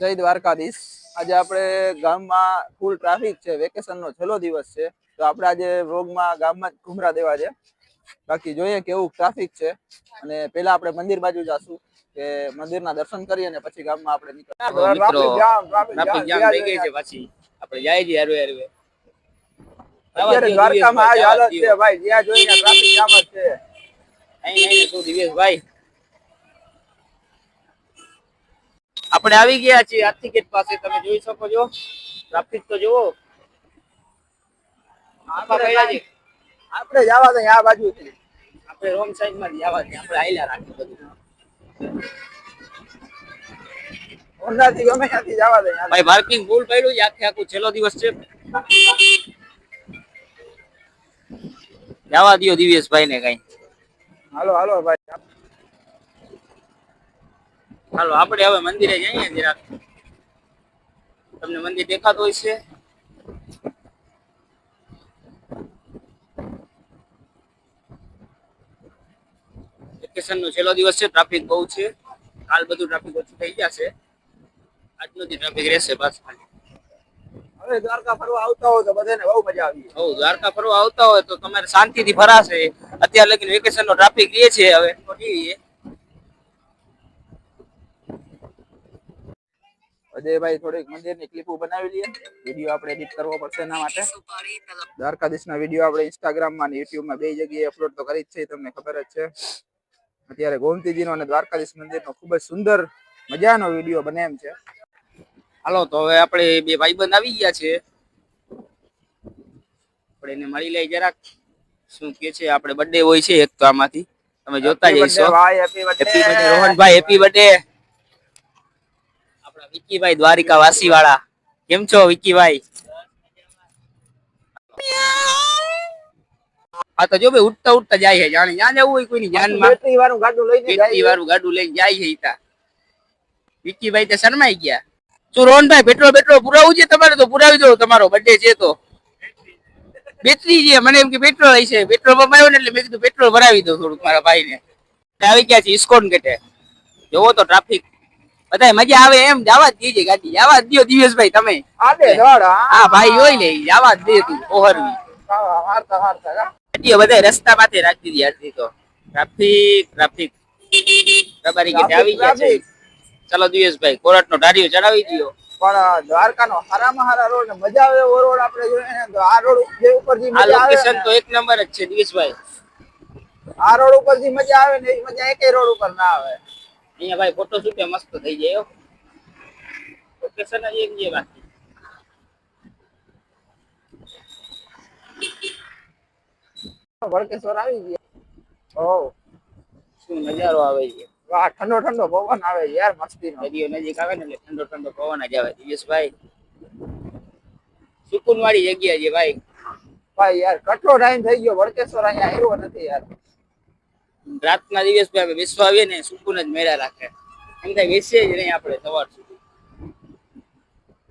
જય દ્વારકાધીશ. આજે આપણે ગામમાં ફૂલ ટ્રાફિક છે વેકેશન નો છેલ્લો દિવસ છે. તો આપણે આજે વ્લોગમાં ગામમાં જ ઘુમરા દેવા છે. બાકી જોઈએ કેવું ટ્રાફિક છે. અને પેલા આપણે મંદિર બાજુ જાશું કે મંદિરના દર્શન કરી અને પછી ગામમાં આપણે નીકળીએ મિત્રો ટ્રાફિક જામ થઈ ગઈ છે પાછી. આપણે જાય છે હરવે હરવે. અત્યારે દ્વારકામાં આ હાલત છે ભાઈ જ્યાં જોઈએ ટ્રાફિક જામ જ છે. અહીં અહીં તું દિવેશભાઈ આપણે આવી ગયા છીએ આર્થિક ગેટ પાસે તમે જોઈ શકો છો. ટ્રાફિક તો જુઓ. આપણે જવા દઈએ આ બાજુ આપણે રોંગ સાઈડમાં જવા દઈએ આપણે આઈલા રાખી બધું. ગમે ત્યાંથી જવા દઈએ ભાઈ પાર્કિંગ ફૂલ પડ્યું છે આખે આખું છેલ્લો દિવસ છે. જવા દો દિવેશભાઈ ને કઈ. હાલો હાલો ભાઈ. હાલો આપણે હવે મંદિરે જઈએ જરાક. તમને મંદિર દેખાતું હોય છે. વેકેશન નો છેલ્લો દિવસ છે ટ્રાફિક બહુ છે. કાલ બધું ટ્રાફિક ઓછું થઈ જશે આજનો જે ટ્રાફિક રહેશે બસ ખાલી. હવે દ્વારકા ફરવા આવતા હોય તો બધાને બહુ મજા આવી હો દ્વારકા ફરવા આવતા હોય તો તમારે શાંતિથી ફરાશે. અત્યારે લગીને વેકેશન નો ટ્રાફિક રહે છે હવે. તો ઠીક અજયભાઈ થોડીક મંદિરની ક્લિપો બનાવી લઈએ. વીડિયો આપણે એડિટ કરવો પડશે એના માટે. દ્વારકાધીશના વીડિયો આપણે ઇન્સ્ટાગ્રામમાં અને યુટ્યુબમાં બે જગ્યાએ અપલોડ તો કરી જ છે તમને ખબર જ છે. અત્યારે ગોમતીજીનો અને દ્વારકાધીશ મંદિરનો ખૂબ જ સુંદર મજાનો વીડિયો બને એમ છે. હાલો તો હવે આપણે બે ભાઈબંધ આવી ગયા છે. આપણે એને મળી લઈ જરાક. શું કે છે આપણે બર્થડે હોય છે એક તો આમાંથી. તમે જોતા જઈશો. હેપી બર્થડે રોહનભાઈ હેપી બર્થડે વિકીભાઈ દ્વારિકા વાસી વાળા કેમ છો વિકીભાઈ? આ તો જો ભાઈ ઉઠતા ઉઠતા જાય છે જાણે જ્યાં જવું હોય કોઈની જાનમાં બેટરી વાળું ગાડું લઈને બેટરી જાય વાળું ગાડું લઈને જાય છે ઈતા. વિકીભાઈ તો શરમાઈ ગયા. શું રોહનભાઈ પેટ્રોલ પેટ્રોલ પુરાવું છે તમારે? તો પુરાવી દો તમારો બર્થડે છે તો. બેટરી છે મને એમ કે પેટ્રોલ હશે. પેટ્રોલ પંપ આવ્યો ને એટલે મેં કીધું પેટ્રોલ ભરાવી દો થોડુંક મારા ભાઈને. આવી ગયા છે ઇસ્કોન ગેટે. જોવો તો ટ્રાફિક બધાય મજા આવે એમ જવા જ દીજે ગાડી. જવા દો દિવેશભાઈ તમે. હા. ભાઈ હોય લે જવા જ દે તું ઓહરવી. ગાડીઓ બધા રસ્તા માથે રાખી દીધી આજથી તો. Traffic traffic. રબારી ગેટે આવી ગયા છે. ચલો દિવેશભાઈ કોરટ નો ઢારીઓ ચડાવી દયો. પણ દ્વારકાનો હારામાં હારા રોડ ને મજા આવે એવો રોડ આપણે જોઈએ ને તો આ રોડ જે ઉપર જે મજા આવે લોકેશન ને, તો એક નંબર જ છે દિવેશભાઈ. આ રોડ ઉપર જે મજા આવે ને એ મજા એકેય રોડ ઉપર ના આવે. અહીંયા ભાઈ ફોટો શૂટે મસ્ત થઈ જાય લોકેશન જ એક જે બાકી વળકેશ્વર આવી ગયા. ઓ શું નજારો આવે છે? વાહ ઠંડો ઠંડો પવન આવે છે યાર મસ્તી નો દરિયો નજીક આવે ને એટલે ઠંડો ઠંડો પવન જ આવે. દિવેશભાઈ સુકૂન વાળી જગ્યા છે ભાઈ. ભાઈ યાર કેટલો ટાઈમ થઈ ગયો વડકેશ્વર અહીંયા આવ્યો નથી યાર. રાતના દિવસ અમે બેસવા આવીએ ને સુકૂન જ મેળા રાખે. એમ થાય બેસીએ જ નહીં આપણે સવાર સુધી.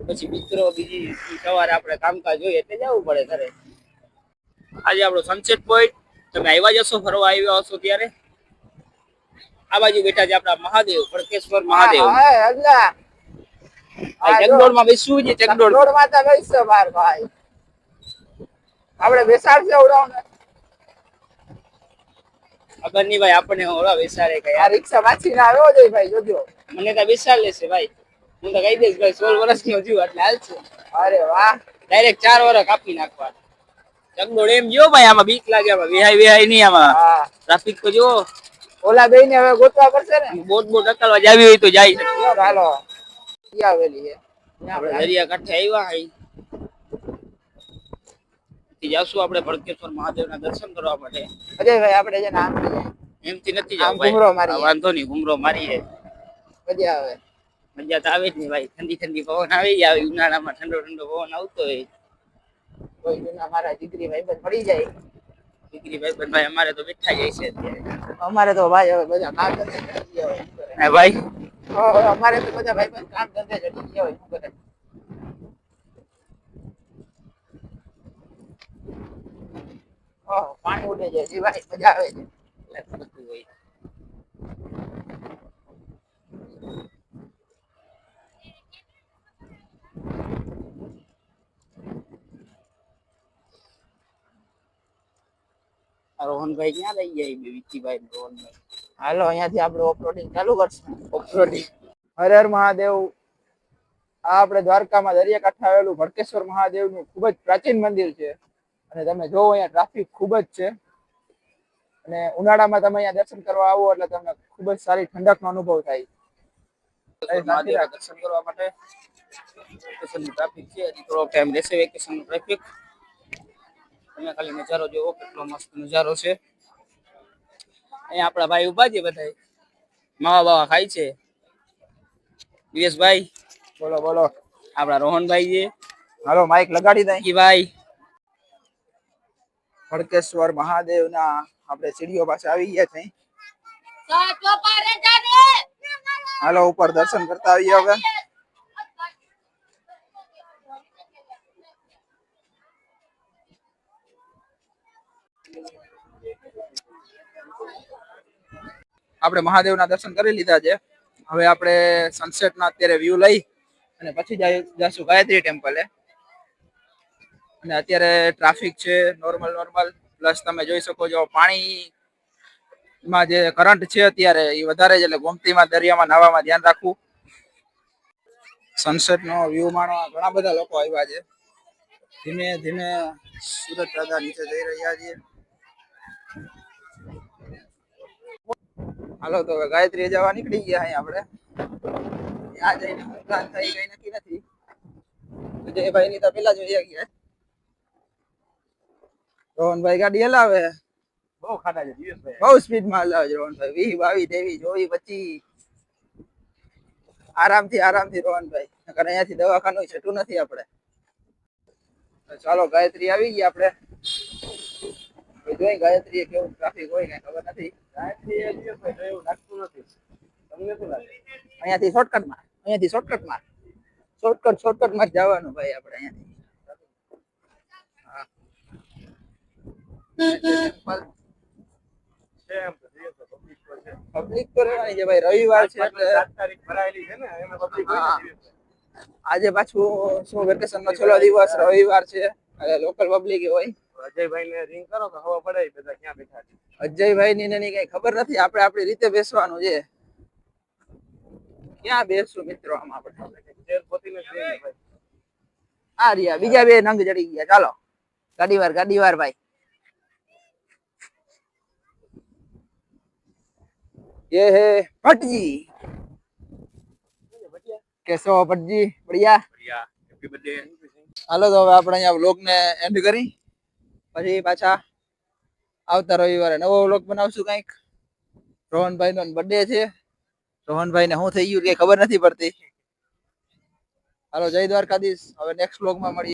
પછી મિત્રો બીજી સવારે આપણે કામકાજ જોઈએ એટલે જવું પડે ઘરે. આજે આપણો સનસેટ પોઈન્ટ તમે આવ્યા જશો ફરવા આવ્યા હશો ત્યારે? આ બાજુ બેઠા છે આપણા મહાદેવ પડકેશ્વર મહાદેવ. ચકડોળમાં બેસવું છે ચકડોળમાં બેસશે બાર ભાઈ. આપણે બેસાડશે ઉડાવ ખબર નહીં ભાઈ આપણને ઓલા બેસાડે કે આ રિક્ષા વાંચી ના આવ્યો છે ભાઈ જોજો. મને તો બેસાડ લેશે ભાઈ. હું તો કહી દઈશ ભાઈ સોળ વર્ષનો જીવ એટલે હાલશે અરે વાહ. ડાયરેક્ટ ચાર વર્ષ કાપી નાખવા. ચકડોળ એમ જો ભાઈ આમાં બીક લાગે આમાં વિહાય વિહાય નહીં આમાં ટ્રાફિક તો જો ઓલા બે ને હવે ગોતવા પડશે ને? બોટ બોટ અકલવા જાવી હોય તો જાય. હાલો. ક્યાં આવેલી છે? આપણે દરિયા કાંઠે આવ્યા અહીં થી જાશું આપણે ભડકેશ્વર મહાદેવના દર્શન કરવા માટે. અજયભાઈ આપણે છે ને આમ એમથી નથી જવું ઘૂમરો. હા, વાંધો નહીં ઘુમરો મારીએ. મજા આવે. મજા તો આવે જ નહીં ભાઈ. ઠંડી ઠંડી પવન આવી આવે ઉનાળામાં ઠંડો ઠંડો પવન આવતો હોય. કોઈ જૂના મારા દીકરી ભાઈ બંધ પડી જાય. દીકરી ભાઈ બંધ ભાઈ અમારે તો બેઠા જાય છે અમારે તો ભાઈ હવે બધા કામ ધંધે ચડી ગયા હોય કરે? ભાઈ. અમારે તો બધા ભાઈ બંધ કામ ધંધે ચડી ગયા હોય શું કરે? પાણી ઉડે છે જીવાય મજા આવે છે. બધું રોહનભાઈ ક્યાં લઈ જાય બે વિકીભાઈ રોહનભાઈ? હાલો અહીંયાથી આપણે ઓફરોડિંગ ચાલુ કરશું. ઓફરોડિંગ હર હર મહાદેવ. આ આપણે દ્વારકામાં દરિયાકાંઠે આવેલું ભડકેશ્વર મહાદેવનું ખૂબ જ પ્રાચીન મંદિર છે. અને તમે જોવો અહીંયા ટ્રાફિક ખૂબ જ છે. અને ઉનાળામાં તમે અહીંયા દર્શન કરવા આવો એટલે તમને ખૂબ જ સારી ઠંડકનો અનુભવ થાય. દર્શન કરવા માટે ટ્રાફિક છે હજી થોડો ટાઈમ રહેશે વેકેશનનું ટ્રાફિક તમે ખાલી નજારો જોવો કેટલો મસ્ત નજારો છે. અહીંયા આપણા ભાઈ ઊભા છે બધા માવા બાવા ખાય છે. દિવેશભાઈ બોલો બોલો. આપણા રોહનભાઈ છે. હાલો માઇક લગાડી દે. વિક્કીભાઈ ભડકેશ્વર મહાદેવના આપણે સીડીઓ પાસે આવી ગયા છે હાલો, ઉપર દર્શન કરતા આવીએ હવે. આપણે મહાદેવના દર્શન કરી લીધા છે. હવે આપણે સનસેટના અત્યારે વ્યૂ લઈ અને પછી જઈશું ગાયત્રી ટેમ્પલે અને અત્યારે ટ્રાફિક છે નોર્મલ નોર્મલ પ્લસ તમે જોઈ શકો છો પાણી માં જે કરંટ છે અત્યારે, એ વધારે છે એટલે ગોમતીમાં, દરિયામાં નાવામાં ધ્યાન રાખવું. સનસેટ નો વ્યૂ માણવા ઘણા બધા લોકો આવ્યા છે. ધીમે ધીમે સુરત દાદા નીચે જઈ રહ્યા છીએ હાલો, તો ગાયત્રી જવા નીકળી ગયા અહીં આપણે. ત્યાં જઈને પ્લાન થઈ ગઈ, નક્કી નથી. જયભાઈ ની તો પેલા જોઈ ગયા. રોહનભાઈ ગાડી હલાવે. બહુ ખાડા છે દિવેશભાઈ બહુ સ્પીડમાં હલાવે છે રોહનભાઈ. વી બાવીસ ત્રેવીસ ચોવીસ પચીસ. આરામથી આરામથી રોહનભાઈ. નકર અહીંયાથી દવાખાનું છેટું નથી આપણે. ચાલો ગાયત્રી આવી ગઈ આપણે. જોઈ ગાયત્રી કેવું ટ્રાફિક હોય કઈ ખબર નથી. ગાયત્રી એ દિવેશભાઈ એવું લાગતું નથી. તમને શું લાગે? અહીંયાથી શોર્ટકટમાં અહીંયાથી શોર્ટકટમાં શોર્ટકટ શોર્ટકટમાં જ જવાનું ભાઈ આપણે અહીંયાથી હા. છે એમ તો દિવેશભાઈ પબ્લિક તો રહેવાની છે ભાઈ રવિવાર છે. આજે પાછું શું વેકેશન નો છેલ્લો દિવસ રવિવાર છે લોકલ પબ્લિક હોય. અજયભાઈ ને રિંગ કરો તો હવા પડે બધા ક્યાં બેઠા છે. અજયભાઈ ની એની કઈ ખબર નથી આપણે આપણી રીતે બેસવાનું છે. ક્યાં બેસશું મિત્રો આમ આપણે? આ રહ્યા બીજા બે નંગ ચડી ગયા ચાલો. ગાડી વાર ગાડી વાર ભાઈ. ये है भटजी कैसे हो भटजी बढ़िया बढ़िया હેપી બર્થડે હાલો તો હવે આપણે અહીંયા વ્લોગ ને એન્ડ કરી પછી પાછા આવતા રવિવારે નવો વ્લોગ બનાવશું કંઈક રોહનભાઈ નો બર્થડે છે રોહનભાઈ ને શું થઈ ગયું કે ખબર નથી પડતી હાલો જય દ્વારકાધીશ હવે નેક્સ્ટ વ્લોગ માં મળીએ